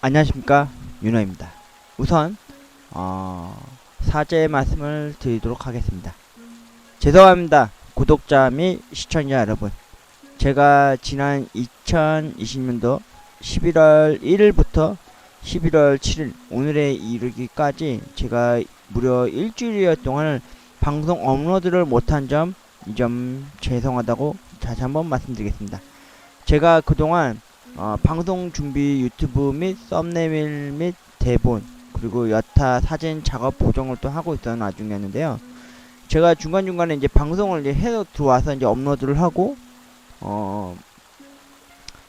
안녕하십니까 윤호입니다. 우선 어, 사죄의 말씀을 드리도록 하겠습니다. 죄송합니다. 구독자 및 시청자 여러분. 제가 지난 2020년도 11월 1일부터 11월 7일 오늘에 이르기까지 제가 무려 일주일여 동안을 방송 업로드를 못한 점 이 점 죄송하다고 다시 한번 말씀드리겠습니다. 제가 그동안 어, 방송 준비 유튜브 및 썸네일 및 대본 그리고 여타 사진 작업 보정을 또 하고 있던 와중이었는데요. 제가 중간중간에 이제 방송을 이제 해서 들어와서 이제 업로드를 하고 어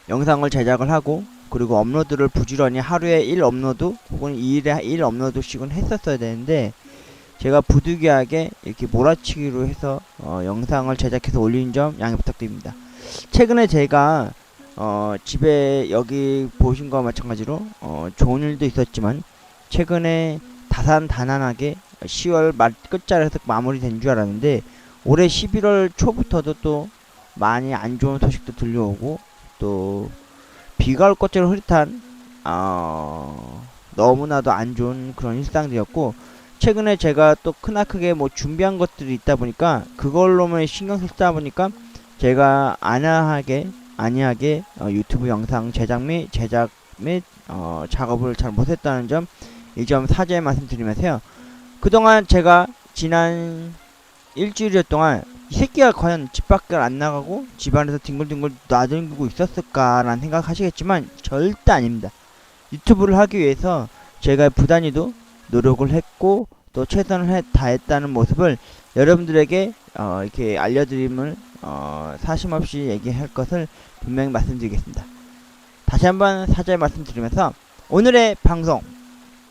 영상을 제작을 하고 그리고 업로드를 부지런히 하루에 1 업로드 혹은 2일에 1 업로드씩은 했었어야 되는데 제가 부득이하게 이렇게 몰아치기로 해서 어, 영상을 제작해서 올리는 점 양해 부탁드립니다. 최근에 제가 어, 집에 여기 보신 거와 마찬가지로 어, 좋은 일도 있었지만 최근에 다산다난하게 10월 말 끝자리에서 마무리된 줄 알았는데 올해 11월 초부터도 또 많이 안 좋은 소식도 들려오고 또 비가 올 것처럼 흐릿한 어, 너무나도 안 좋은 그런 일상들이었고 최근에 제가 또 크나크게 뭐 준비한 것들이 있다 보니까 그걸로만 신경 쓰다 보니까 제가 안하게 안이하게 어, 유튜브 영상 제작 및 제작 및 어, 작업을 잘 못했다는 점 이 점 사죄의 말씀드리면서요. 그동안 제가 지난 일주일 동안 이 새끼가 과연 집 밖을 안 나가고 집안에서 뒹굴뒹굴 나들고 있었을까라는 생각하시겠지만 절대 아닙니다. 유튜브를 하기 위해서 제가 부단히도 노력을 했고 또 최선을 해, 다했다는 모습을 여러분들에게 어, 이렇게 알려드림을 어, 사심 없이 얘기할 것을 분명히 말씀드리겠습니다. 다시 한번 사죄 말씀드리면서 오늘의 방송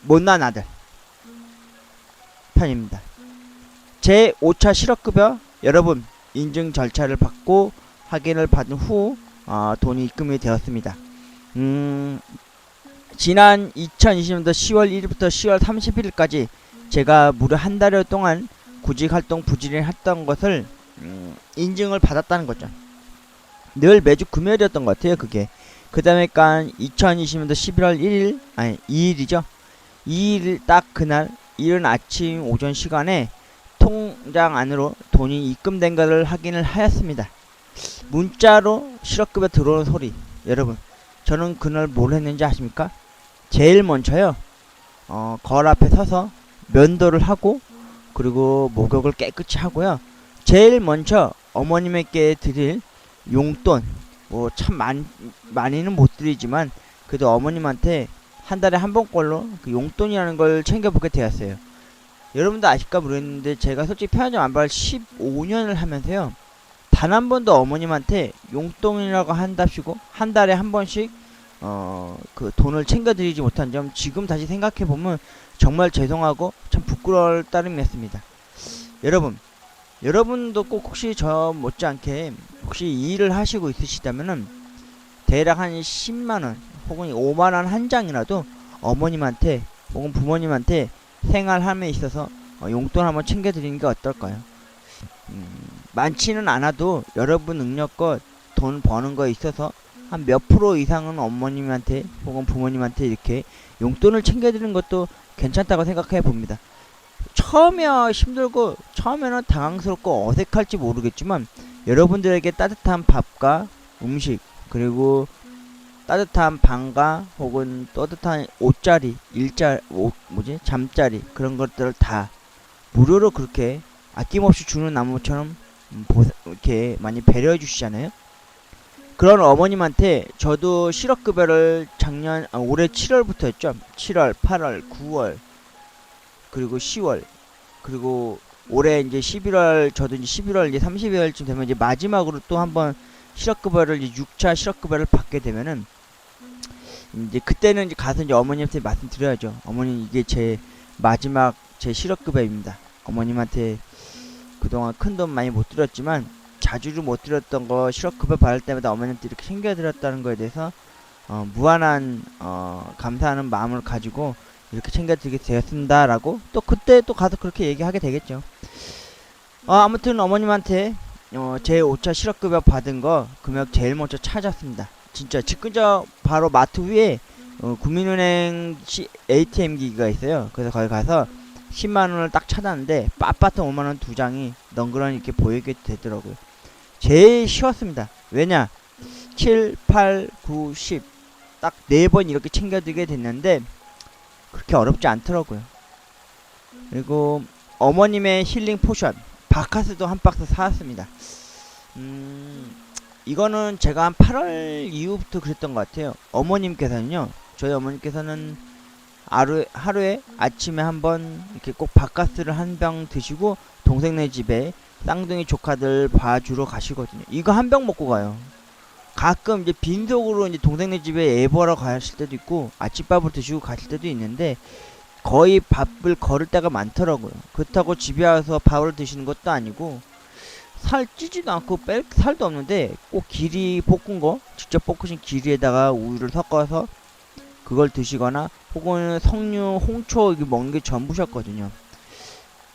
못난 아들 편입니다. 제 5차 실업급여 여러분 인증 절차를 받고 확인을 받은 후 어, 돈이 입금이 되었습니다. 음, 지난 2020년도 10월 1일부터 10월 31일까지 제가 무려 한 달여 동안 구직 활동 부지런히 했던 것을 음, 인증을 받았다는 거죠. 늘 매주 금요일이었던 것 같아요, 그게. 그 다음에 깐 2020년도 11월 1일, 아니, 2일이죠. 2일 딱 그날, 이른 아침 오전 시간에 통장 안으로 돈이 입금된 것을 확인을 하였습니다. 문자로 실업급여 들어오는 소리, 여러분. 저는 그날 뭘 했는지 아십니까? 제일 먼저요, 어, 거울 앞에 서서 면도를 하고, 그리고 목욕을 깨끗이 하고요. 제일 먼저 어머님에게 드릴 용돈 뭐참 많이는 못 드리지만 그래도 어머님한테 한 달에 한 번꼴로 그 용돈이라는 걸 챙겨보게 되었어요. 여러분도 아실까 모르겠는데 제가 솔직히 편의점 안발 15년을 하면서요 단 한 번도 어머님한테 용돈이라고 한답시고 한 달에 한 번씩 어 그 돈을 챙겨드리지 못한 점 지금 다시 생각해 보면 정말 죄송하고 참 부끄러울 따름이었습니다. 여러분 여러분도 꼭 혹시 저 못지않게 혹시 이 일을 하시고 있으시다면은 대략 한 10만원 혹은 5만원 한 장이라도 어머님한테 혹은 부모님한테 생활함에 있어서 어, 용돈 한번 챙겨드리는 게 어떨까요? 음, 많지는 않아도 여러분 능력껏 돈 버는 거에 있어서 한 몇 프로 이상은 어머님한테 혹은 부모님한테 이렇게 용돈을 챙겨드리는 것도 괜찮다고 생각해 봅니다. 처음에 힘들고 처음에는 당황스럽고 어색할지 모르겠지만 여러분들에게 따뜻한 밥과 음식 그리고 따뜻한 방과 혹은 따뜻한 옷자리 일자 옷 뭐지 잠자리 그런 것들을 다 무료로 그렇게 아낌없이 주는 나무처럼 음, 보, 이렇게 많이 배려해 주시잖아요. 그런 어머님한테 저도 실업급여를 작년 아, 올해 7월부터 했죠. 7월, 8월, 9월 그리고 10월 그리고 올해 이제 11월 저도 이제 11월 이제 30일쯤 되면 이제 마지막으로 또 한번 실업급여를 이제 6차 실업급여를 받게 되면은 이제 그때는 이제 가서 이제 어머님한테 말씀드려야죠. 어머님 이게 제 마지막 제 실업급여입니다. 어머님한테 그동안 큰 돈 많이 못 드렸지만 자주를 못 드렸던 거 실업급여 받을 때마다 어머님한테 이렇게 챙겨드렸다는 거에 대해서 어, 무한한 어, 감사하는 마음을 가지고 이렇게 챙겨드리게 되었습니다 라고 또 그때 또 가서 그렇게 얘기하게 되겠죠. 어, 아무튼 어머님한테 어, 제 5차 실업급여 받은 거 금액 제일 먼저 찾았습니다. 진짜 집 근처 바로 마트 위에 어, 국민은행 시, ATM 기기가 있어요. 그래서 거기 가서 10만 원을 딱 찾았는데 빳빳한 5만 원 두 장이 덩그러니 이렇게 보이게 되더라고요. 제일 쉬웠습니다. 왜냐? 7, 8, 9, 10. 딱 네 번 이렇게 챙겨들게 됐는데 그렇게 어렵지 않더라고요. 그리고 어머님의 힐링 포션 바카스도 한 박스 사왔습니다. 음, 이거는 제가 한 8월 이후부터 그랬던 것 같아요. 어머님께서는요, 저희 어머님께서는 하루, 하루에 아침에 한 번 이렇게 꼭 바카스를 한 병 드시고 동생네 집에 쌍둥이 조카들 봐주러 가시거든요. 이거 한 병 먹고 가요. 가끔 이제 빈속으로 이제 동생네 집에 애 보러 가실 때도 있고 아침밥을 드시고 가실 때도 있는데 거의 밥을 걸을 때가 많더라고요. 그렇다고 집에 와서 밥을 드시는 것도 아니고 살 찌지도 않고 뺄 살도 없는데 꼭 길이 볶은 거 직접 볶으신 길이에다가 우유를 섞어서 그걸 드시거나 혹은 석류, 홍초 이렇게 먹는 게 전부셨거든요.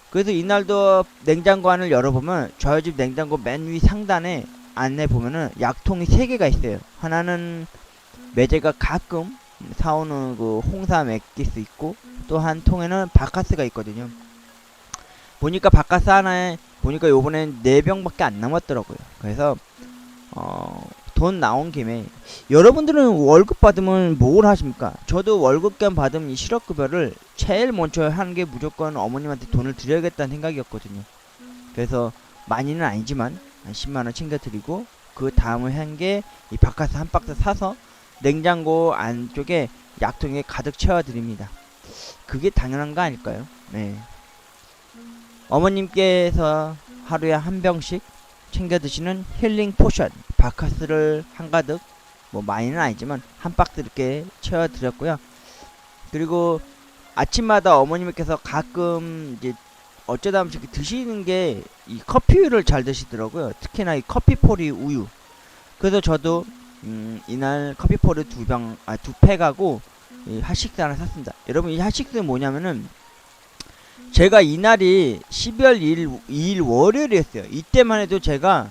그래서 이날도 냉장고 안을 열어보면 저희 집 냉장고 맨 위 상단에 안에 보면은 약통이 세 개가 있어요. 하나는 매제가 가끔 사오는 그 홍삼 액기스 있고 또 한 통에는 바카스가 있거든요. 보니까 바카스 하나에 보니까 요번엔 4병밖에 안 남았더라고요. 그래서 어, 돈 나온 김에 여러분들은 월급 받으면 뭘 하십니까? 저도 월급견 받으면 이 실업급여를 제일 먼저 하는 게 무조건 어머님한테 돈을 드려야겠다는 생각이었거든요. 그래서 많이는 아니지만 한 10만원 챙겨드리고 그 다음을 한게 이 바카스 한 박스 사서 냉장고 안쪽에 약통에 가득 채워드립니다. 그게 당연한 거 아닐까요? 네. 어머님께서 하루에 한 병씩 챙겨 드시는 힐링 포션 바카스를 한가득 뭐 많이는 아니지만 한 박스 이렇게 채워 드렸고요. 그리고 아침마다 어머님께서 가끔 이제 어쩌다 한 번씩 드시는 게 이 커피를 잘 드시더라고요. 특히나 이 커피포리 우유. 그래서 저도 음, 이날 커피포리 두 병, 아, 두 팩하고 이 핫식스 하나 샀습니다. 여러분 이 핫식스 뭐냐면은 제가 이날이 12월 2일, 2일 월요일이었어요. 이때만 해도 제가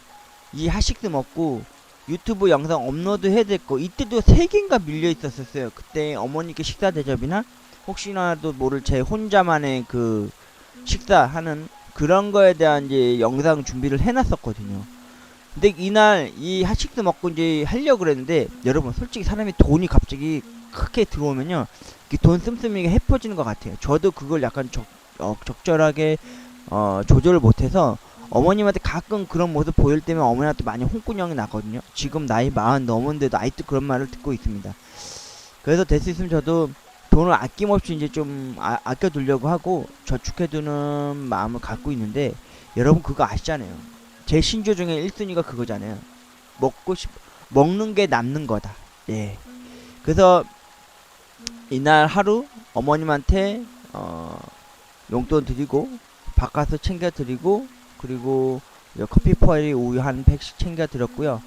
이 핫식스 먹고 유튜브 영상 업로드 해야 됐고 이때도 세 개인가 밀려 있었었어요. 그때 어머니께 식사 대접이나 혹시나도 모를 제 혼자만의 그 식사하는 그런 거에 대한 이제 영상 준비를 해놨었거든요. 근데 이날 이 핫식스 먹고 이제 하려고 그랬는데 여러분 솔직히 사람이 돈이 갑자기 크게 들어오면요 돈 씀씀이게 헤퍼지는 것 같아요. 저도 그걸 약간 적, 어, 적절하게 어, 조절을 못해서 어머님한테 가끔 그런 모습 보일 때면 어머니한테 많이 홍군형이 나거든요. 지금 나이 마흔 넘었는데도 아직도 그런 말을 듣고 있습니다. 그래서 될 수 있으면 저도 돈을 아낌없이 이제 좀 아, 아껴두려고 하고 저축해두는 마음을 갖고 있는데 여러분 그거 아시잖아요. 제 신조 중에 1순위가 그거잖아요. 먹고 싶 먹는 게 남는 거다. 예. 그래서 이날 하루 어머님한테 어 용돈 드리고 바카스 챙겨 드리고 그리고 이 커피 포일이 우유 한 팩씩 챙겨 드렸고요.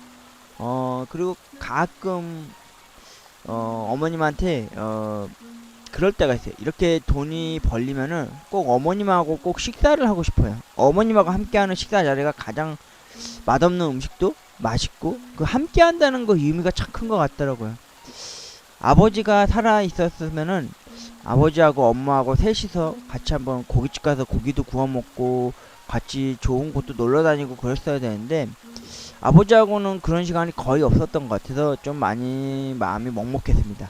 어 그리고 가끔 어 어머님한테 어 그럴 때가 있어요. 이렇게 돈이 벌리면은 꼭 어머님하고 꼭 식사를 하고 싶어요. 어머님하고 함께하는 식사 자리가 가장 맛없는 음식도 맛있고 그 함께한다는 거 의미가 참 큰 것 같더라고요. 아버지가 살아 있었으면은 아버지하고 엄마하고 셋이서 같이 한번 고깃집 가서 고기도 구워 먹고 같이 좋은 곳도 놀러 다니고 그랬어야 되는데 아버지하고는 그런 시간이 거의 없었던 것 같아서 좀 많이 마음이 먹먹했습니다.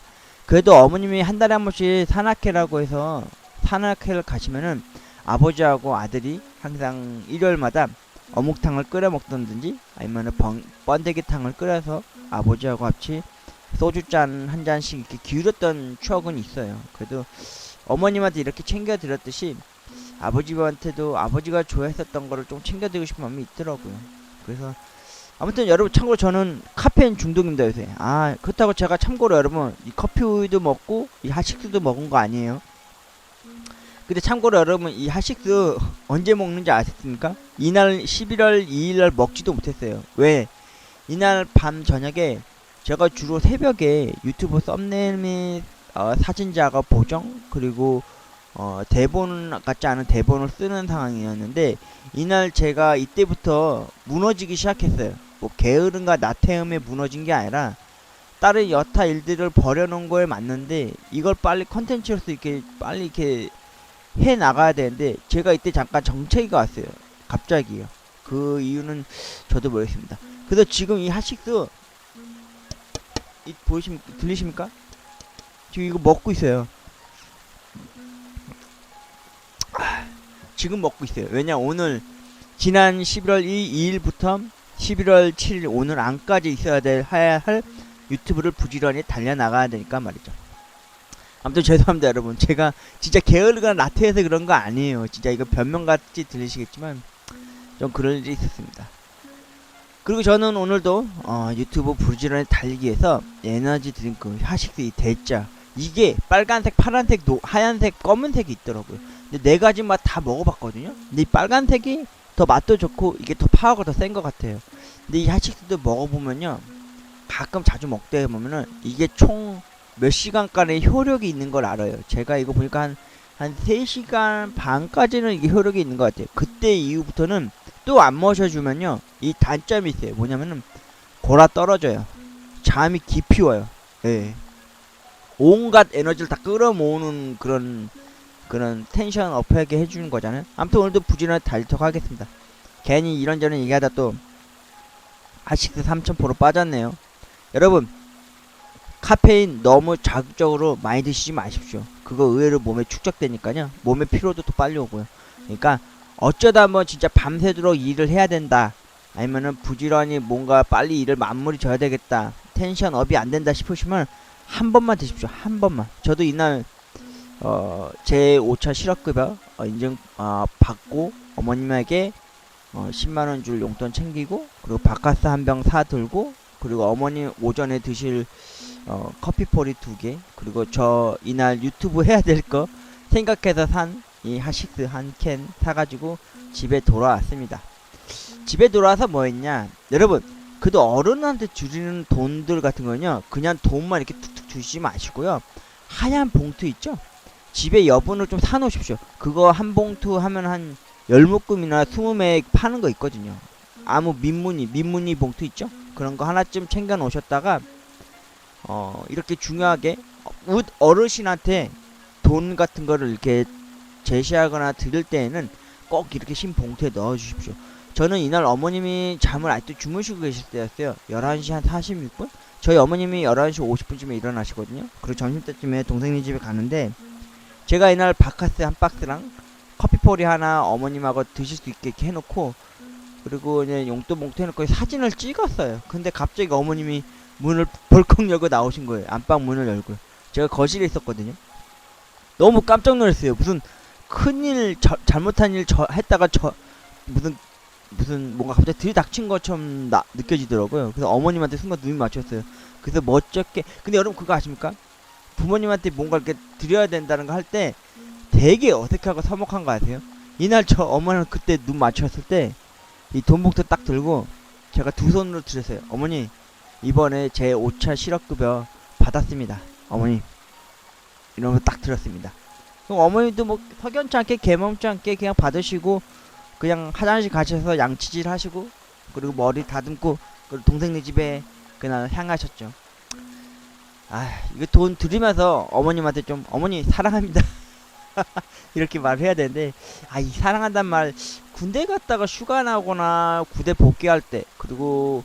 그래도 어머님이 한 달에 한 번씩 산악회라고 해서 산악회를 가시면은 아버지하고 아들이 항상 일요일마다 어묵탕을 끓여 먹던든지 아니면은 번, 번데기탕을 끓여서 아버지하고 같이 소주잔 한 잔씩 이렇게 기울였던 추억은 있어요. 그래도 어머님한테 이렇게 챙겨드렸듯이 아버지한테도 아버지가 좋아했었던 거를 좀 챙겨드리고 싶은 마음이 있더라고요. 그래서 아무튼 여러분 참고로 저는 카페인 중독입니다 요새. 아 그렇다고 제가 참고로 여러분 이 커피 우유도 먹고 이 핫식스도 먹은 거 아니에요. 근데 참고로 여러분 이 핫식스 언제 먹는지 아셨습니까? 이날 11월 2일날 먹지도 못했어요. 왜? 이날 밤 저녁에 제가 주로 새벽에 유튜브 썸네일 및 어, 사진 작업 보정 그리고 어, 대본 같지 않은 대본을 쓰는 상황이었는데 이날 제가 이때부터 무너지기 시작했어요. 뭐 게으름과 나태음에 무너진 게 아니라 다른 여타 일들을 버려놓은 거에 맞는데 이걸 빨리 컨텐츠로서 이렇게 빨리 이렇게 해 나가야 되는데 제가 이때 잠깐 정체기가 왔어요. 갑자기요. 그 이유는 저도 모르겠습니다. 그래서 지금 이 핫식스 이 보이십니까? 들리십니까? 지금 이거 먹고 있어요. 아, 지금 먹고 있어요. 왜냐 오늘 지난 11월 2, 2일부터 11월 7일 오늘 안까지 있어야 될 해야 할 유튜브를 부지런히 달려 나가야 되니까 말이죠. 아무튼 죄송합니다 여러분. 제가 진짜 게으르가 나태해서 그런 거 아니에요. 진짜 이거 변명같이 들리시겠지만 좀 그럴 일이 있었습니다. 그리고 저는 오늘도 어, 유튜브 부지런히 달리기 위해서 에너지 드링크 하식스 이 대짜 이게 빨간색, 파란색, 노, 하얀색, 검은색이 있더라고요. 근데 네 가지 맛 다 먹어봤거든요. 근데 이 빨간색이 더 맛도 좋고 이게 더 파워가 더 센 것 같아요. 근데 이 하식스도 먹어보면요. 가끔 자주 먹다 보면은 이게 총 몇 시간간의 효력이 있는 걸 알아요. 제가 이거 보니까 한, 한 3시간 반까지는 이게 효력이 있는 것 같아요. 그때 이후부터는 또 안 마셔주면요. 이 단점이 있어요. 뭐냐면은 골아 떨어져요. 잠이 깊이 와요. 예. 온갖 에너지를 다 끌어모으는 그런 그런 텐션 업하게 해주는 거잖아요. 아무튼 오늘도 부지런히 달리도록 하겠습니다. 괜히 이런저런 얘기하다 또 아식스 3000% 빠졌네요. 여러분 카페인 너무 자극적으로 많이 드시지 마십시오. 그거 의외로 몸에 축적되니까요. 몸의 피로도 또 빨리 오고요. 그러니까 어쩌다 뭐 진짜 밤새도록 일을 해야 된다. 아니면은 부지런히 뭔가 빨리 일을 마무리 져야 되겠다. 텐션 업이 안 된다 싶으시면 한 번만 드십시오. 한 번만. 저도 이날 어, 제 5차 실업급여 어, 인증 어, 받고 어머님에게 어, 10만 원 줄 용돈 챙기고 그리고 바카스 한 병 사 들고 그리고 어머니 오전에 드실 어, 커피포리 두 개 그리고 저 이날 유튜브 해야 될 거 생각해서 산 이 하식스 한 캔 사가지고 집에 돌아왔습니다. 집에 돌아와서 뭐 했냐? 여러분 그래도 어른한테 주리는 돈들 같은 거는요 그냥 돈만 이렇게 툭툭 주시지 마시고요. 하얀 봉투 있죠 집에 여분을 좀 사놓으십시오 그거 한 봉투 하면 한 열묶음이나 스무 매 파는 거 있거든요 아무 민무늬 민무늬 봉투 있죠 그런 거 하나쯤 챙겨 놓으셨다가 어 이렇게 중요하게 웃 어르신한테 돈 같은 거를 이렇게 제시하거나 드릴 때에는 꼭 이렇게 흰 봉투에 넣어 주십시오 저는 이날 어머님이 잠을 아직도 주무시고 계실 때였어요. 11시 한 46분? 저희 어머님이 11시 50분쯤에 일어나시거든요. 그리고 점심때쯤에 동생네 집에 가는데 제가 이날 바카스 한 박스랑 커피포리 하나 어머님하고 드실 수 있게 이렇게 해놓고 그리고 용돈 봉투 해놓고 사진을 찍었어요. 근데 갑자기 어머님이 문을 벌컥 열고 나오신 거예요. 안방 문을 열고. 제가 거실에 있었거든요. 너무 깜짝 놀랐어요. 무슨 큰일 잘못한 일 저, 했다가 저 무슨 무슨 뭔가 갑자기 들이닥친 것처럼 나, 느껴지더라고요. 그래서 어머님한테 순간 눈이 맞췄어요. 그래서 멋쩍게. 근데 여러분 그거 아십니까? 부모님한테 뭔가 이렇게 드려야 된다는 거 할 때 되게 어색하고 서먹한 거 아세요? 이날 저 어머니는 그때 눈 맞췄을 때 이 돈 봉투 딱 들고 제가 두 손으로 드렸어요. 어머니 이번에 제 5차 실업급여 받았습니다. 어머니 이러면서 딱 들었습니다. 그럼 어머니도 뭐 석연치 않게 개멈지 않게 그냥 받으시고 그냥 화장실 가셔서 양치질 하시고 그리고 머리 다듬고 그리고 동생네 집에 그날 향하셨죠. 아 이거 돈 드리면서 어머님한테 좀 어머니 사랑합니다. 이렇게 말해야 되는데 아 이 사랑한단 말 군대 갔다가 휴가 나거나 군대 복귀할 때 그리고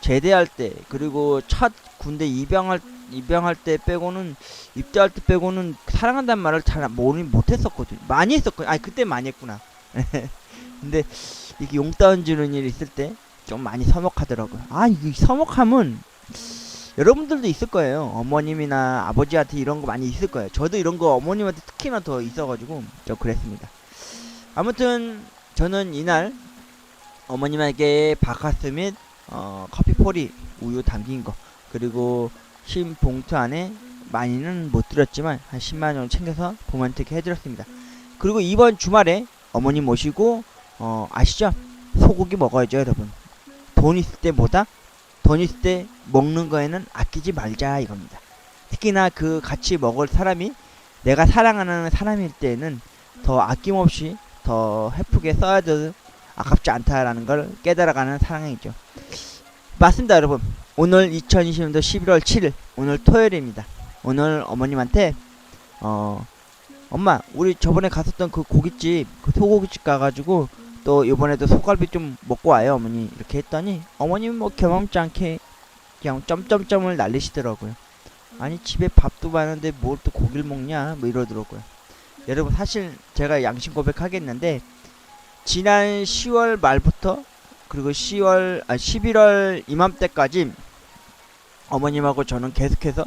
제대할 때 그리고 첫 군대 입양할 입양할 때 빼고는 입대할 때 빼고는 사랑한다는 말을 잘 모르 못했었거든. 많이 했었거든. 아니 그때 많이 했구나. 근데 이렇게 용따운 주는 일 있을 때 좀 많이 서먹하더라고요. 아, 이 서먹함은 여러분들도 있을 거예요. 어머님이나 아버지한테 이런 거 많이 있을 거예요. 저도 이런 거 어머님한테 특히나 더 있어가지고 좀 그랬습니다. 아무튼 저는 이날 어머님에게 바카스 및 어, 커피포리 우유 담긴 거 그리고 흰 봉투 안에 많이는 못 드렸지만 한 10만 원 챙겨서 부모한테 해드렸습니다. 그리고 이번 주말에 어머님 모시고 어 아시죠? 소고기 먹어야죠 여러분 돈 있을 때 뭐다? 돈 있을 때 먹는 거에는 아끼지 말자 이겁니다. 특히나 그 같이 먹을 사람이 내가 사랑하는 사람일 때는 더 아낌없이 더 헤프게 써야 돼 아깝지 않다라는 걸 깨달아가는 사랑이죠. 맞습니다 여러분. 오늘 2020년도 11월 7일 오늘 토요일입니다. 오늘 어머님한테 어 엄마 우리 저번에 갔었던 그 고깃집 그 소고기집 가가지고 또 이번에도 소갈비 좀 먹고 와요 어머니 이렇게 했더니 어머님 뭐 경험치 않게 그냥 점점점을 날리시더라고요 아니 집에 밥도 많은데 뭘 또 고기를 먹냐 뭐 이러더라고요 여러분 사실 제가 양심 고백하겠는데 지난 10월 말부터 그리고 10월 아 11월 이맘때까지 어머님하고 저는 계속해서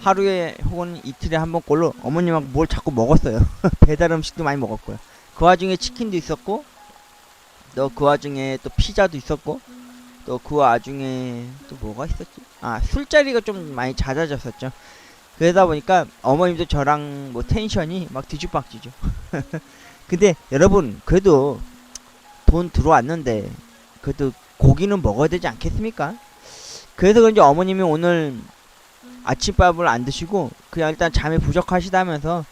하루에 혹은 이틀에 한 번꼴로 어머님하고 뭘 자꾸 먹었어요. 배달 음식도 많이 먹었고요. 그 와중에 치킨도 있었고 또 그 와중에 또 피자도 있었고 또 그 와중에 또 뭐가 있었지? 아 술자리가 좀 많이 잦아졌었죠. 그러다 보니까 어머님도 저랑 뭐 텐션이 막 뒤죽박지죠. 근데 여러분 그래도 돈 들어왔는데 그래도 고기는 먹어야 되지 않겠습니까? 그래서 그런지 어머님이 오늘 아침밥을 안 드시고 그냥 일단 잠이 부족하시다면서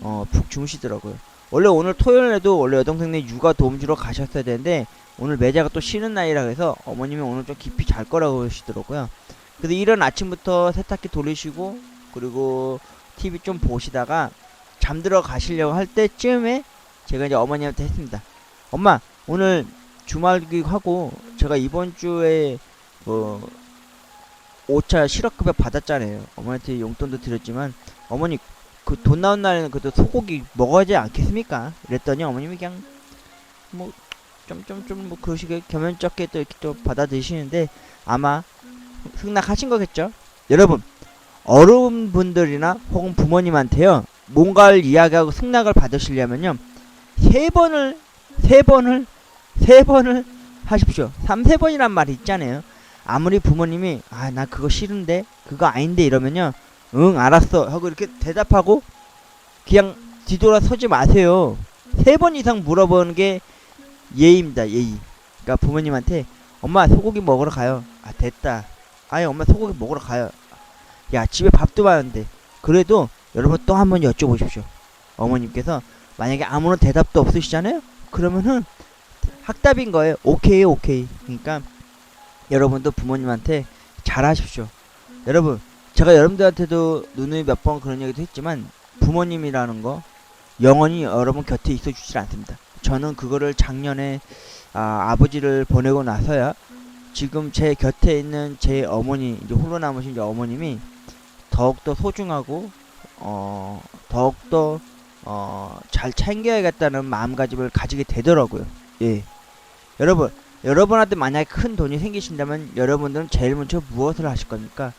어, 푹 주무시더라고요. 원래 오늘 토요일에도 원래 여동생네 육아 도움 주러 가셨어야 되는데 오늘 매자가 또 쉬는 날이라 해서 어머님이 오늘 좀 깊이 잘 거라고 그러시더라고요. 그래서 이른 아침부터 세탁기 돌리시고 그리고 TV 좀 보시다가 잠들어 가시려고 할 때쯤에 제가 이제 어머니한테 했습니다. 엄마 오늘 주말 교육하고 제가 이번 주에 뭐 5차 실업급여 받았잖아요. 어머니한테 용돈도 드렸지만 어머니 그 돈 나온 날에는 그래도 소고기 먹어야지 않겠습니까? 이랬더니 어머님이 그냥 뭐 좀 좀 좀 뭐 그러시게 겸연쩍게 또 이렇게 또 받아들이시는데 아마 승낙하신 거겠죠? 여러분 어른 분들이나 혹은 부모님한테요 뭔가를 이야기하고 승낙을 받으시려면요 세 번을 세 번을 세 번을 하십시오. 삼세 번이란 말이 있잖아요. 아무리 부모님이 아 나 그거 싫은데 그거 아닌데 이러면요 응 알았어 하고 이렇게 대답하고 그냥 뒤돌아 서지 마세요. 세 번 이상 물어보는 게 예의입니다. 예의. 그러니까 부모님한테 엄마 소고기 먹으러 가요. 아 됐다. 아니 엄마 소고기 먹으러 가요. 야 집에 밥도 많은데 그래도 여러분 또 한 번 여쭤보십시오. 어머님께서 만약에 아무런 대답도 없으시잖아요. 그러면은 학답인 거예요. 오케이 오케이. 그러니까 여러분도 부모님한테 잘하십시오. 여러분 제가 여러분들한테도 누누이 몇 번 그런 얘기도 했지만 부모님이라는 거 영원히 여러분 곁에 있어 주질 않습니다. 저는 그거를 작년에 아, 아버지를 보내고 나서야 지금 제 곁에 있는 제 어머니 이제 홀로 남으신 이제 어머님이 더욱더 소중하고 어 더욱더 어 잘 챙겨야겠다는 마음가짐을 가지게 되더라고요. 예. 여러분 여러분한테 만약에 큰 돈이 생기신다면 여러분들은 제일 먼저 무엇을 하실 겁니까?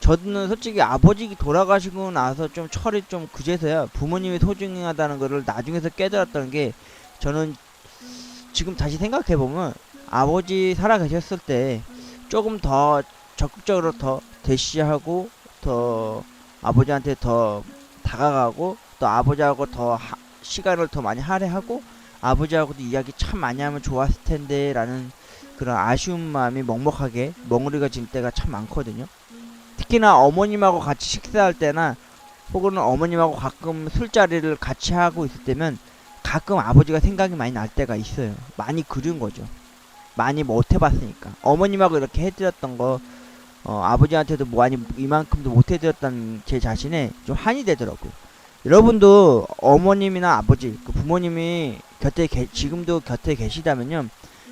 저는 솔직히 아버지 돌아가시고 나서 좀 철이 좀 그제서야 부모님이 소중하다는 거를 나중에서 깨달았다는 게 저는 지금 다시 생각해 보면 아버지 살아 계셨을 때 조금 더 적극적으로 더 대시하고 더 아버지한테 더 다가가고 또 아버지하고 더 하- 시간을 더 많이 할애하고 아버지하고도 이야기 참 많이 하면 좋았을 텐데 라는 그런 아쉬운 마음이 먹먹하게 멍우리가 질 때가 참 많거든요. 특히나 어머님하고 같이 식사할 때나 혹은 어머님하고 가끔 술자리를 같이 하고 있을 때면 가끔 아버지가 생각이 많이 날 때가 있어요. 많이 그리운 거죠. 많이 못 해봤으니까. 어머님하고 이렇게 해드렸던 거, 어, 아버지한테도 뭐 아니 이만큼도 못 해드렸다는 제 자신에 좀 한이 되더라고요. 여러분도 어머님이나 아버지, 그 부모님이 곁에 계, 지금도 곁에 계시다면요,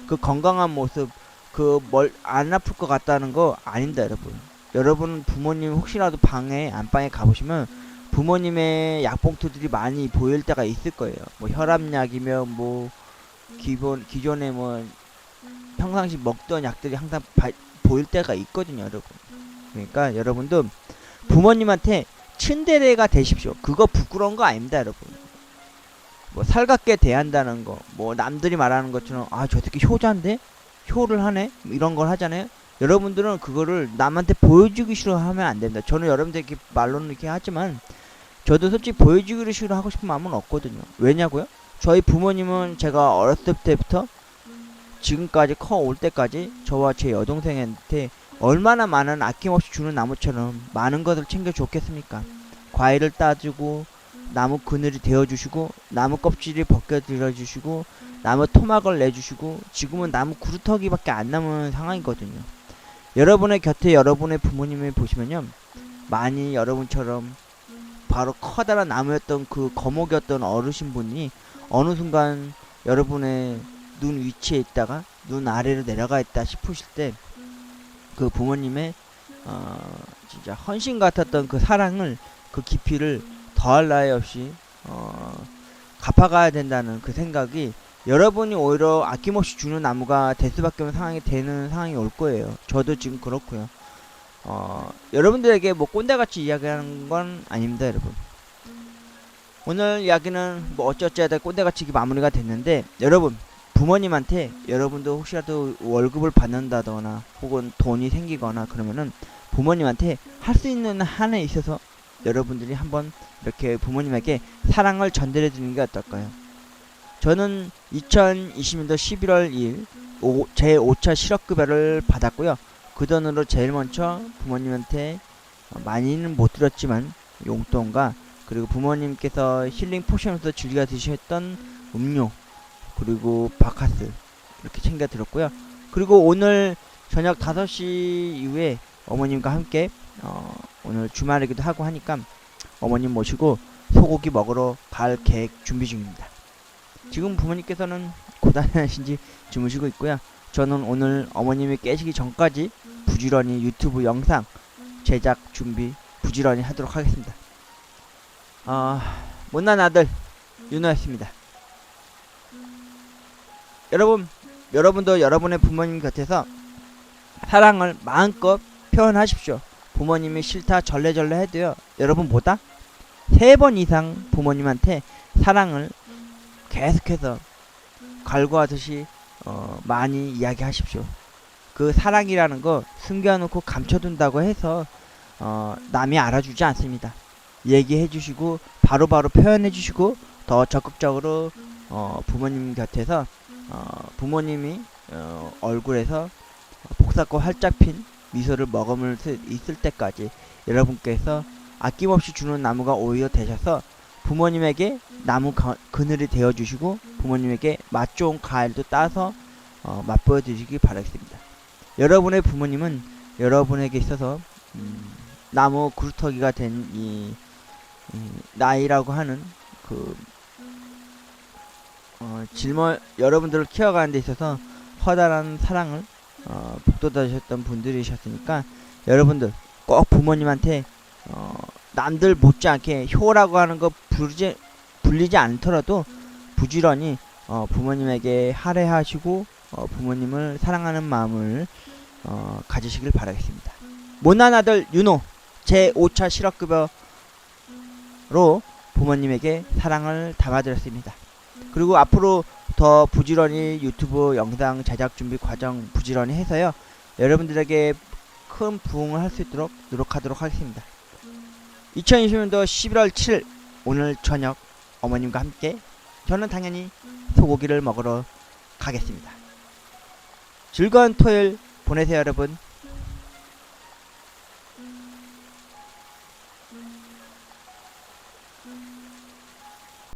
그 건강한 모습, 그 뭘 안 아플 것 같다는 거 아닙니다, 여러분. 여러분 부모님 혹시라도 방에 안방에 가보시면 부모님의 약봉투들이 많이 보일 때가 있을 거예요. 뭐 혈압약이며 뭐 기본 기존에 뭐 평상시 먹던 약들이 항상 바- 보일 때가 있거든요, 여러분. 그러니까 여러분도 부모님한테 츤데레가 되십시오. 그거 부끄러운 거 아닙니다, 여러분. 뭐 살갑게 대한다는 거, 뭐 남들이 말하는 것처럼 아 저 새끼 효자인데 효를 하네 뭐 이런 걸 하잖아요. 여러분들은 그거를 남한테 보여주기 싫어하면 안 됩니다. 저는 여러분들 이렇게 말로는 이렇게 하지만 저도 솔직히 보여주기를 싫어하고 싶은 마음은 없거든요. 왜냐고요? 저희 부모님은 제가 어렸을 때부터 지금까지 커 올 때까지 저와 제 여동생한테 얼마나 많은 아낌없이 주는 나무처럼 많은 것을 챙겨 줬겠습니까? 과일을 따주고 나무 그늘이 되어주시고 나무 껍질을 벗겨들어주시고 나무 토막을 내주시고 지금은 나무 구루터기밖에 안 남은 상황이거든요. 여러분의 곁에 여러분의 부모님을 보시면요. 많이 여러분처럼 바로 커다란 나무였던 그 거목이었던 어르신분이 어느 순간 여러분의 눈 위치에 있다가 눈 아래로 내려가 있다 싶으실 때 그 부모님의 어, 진짜 헌신 같았던 그 사랑을 그 깊이를 더할 나위 없이 어, 갚아가야 된다는 그 생각이 여러분이 오히려 아낌없이 주는 나무가 될 수밖에 없는 상황이 되는 상황이 올 거예요. 저도 지금 그렇고요. 어, 여러분들에게 뭐 꼰대같이 이야기하는 건 아닙니다, 여러분. 오늘 이야기는 뭐 어찌어찌 하다 꼰대같이 마무리가 됐는데 여러분 부모님한테 여러분도 혹시라도 월급을 받는다거나 혹은 돈이 생기거나 그러면은 부모님한테 할 수 있는 한에 있어서 여러분들이 한번 이렇게 부모님에게 사랑을 전달해 주는 게 어떨까요? 저는 2020년도 11월 2일 오, 제 5차 실업급여를 받았고요. 그 돈으로 제일 먼저 부모님한테 어, 많이는 못 드렸지만 용돈과 그리고 부모님께서 힐링 포션으로서 즐겨 드셨던 음료 그리고 바카스 이렇게 챙겨 들었고요. 그리고 오늘 저녁 5시 이후에 어머님과 함께 어, 오늘 주말이기도 하고 하니까 어머님 모시고 소고기 먹으러 갈 계획 준비 중입니다. 지금 부모님께서는 고단하신지 주무시고 있고요. 저는 오늘 어머님이 깨시기 전까지 부지런히 유튜브 영상 제작 준비 부지런히 하도록 하겠습니다. 아 못난 아들 윤호였습니다. 여러분, 여러분도 여러분의 부모님 곁에서 사랑을 마음껏 표현하십시오. 부모님이 싫다 절레절레 해도요. 여러분보다 세 번 이상 부모님한테 사랑을 계속해서 갈구하듯이 어, 많이 이야기하십시오. 그 사랑이라는 거 숨겨놓고 감춰둔다고 해서 어, 남이 알아주지 않습니다. 얘기해 주시고 바로바로 표현해 주시고 더 적극적으로 어, 부모님 곁에서 어, 부모님이 어, 얼굴에서 복사코 활짝 핀 미소를 머금을 수 있을 때까지 여러분께서 아낌없이 주는 나무가 오히려 되셔서 부모님에게 나무 가- 그늘이 되어 주시고 부모님에게 맛 좋은 과일도 따서 어, 맛보여 드시기 바라겠습니다. 여러분의 부모님은 여러분에게 있어서 음, 나무 그루터기가 된이 나이라고 하는 그 어, 질문 여러분들을 키워가는 데 있어서 커다란 사랑을 어, 북돋아주셨던 분들이셨으니까 여러분들 꼭 부모님한테 어, 남들 못지않게 효라고 하는 거 부르지 불리지 않더라도 부지런히 어, 부모님에게 할애하시고 어, 부모님을 사랑하는 마음을 어, 가지시길 바라겠습니다. 못난 아들 윤호 제 5차 실업급여로 부모님에게 사랑을 담아드렸습니다. 그리고 앞으로 더 부지런히 유튜브 영상 제작 준비 과정 부지런히 해서요. 여러분들에게 큰 부응을 할 수 있도록 노력하도록 하겠습니다. 2020년도 11월 7일 오늘 저녁 어머님과 함께 저는 당연히 소고기를 먹으러 가겠습니다. 즐거운 토요일 보내세요 여러분.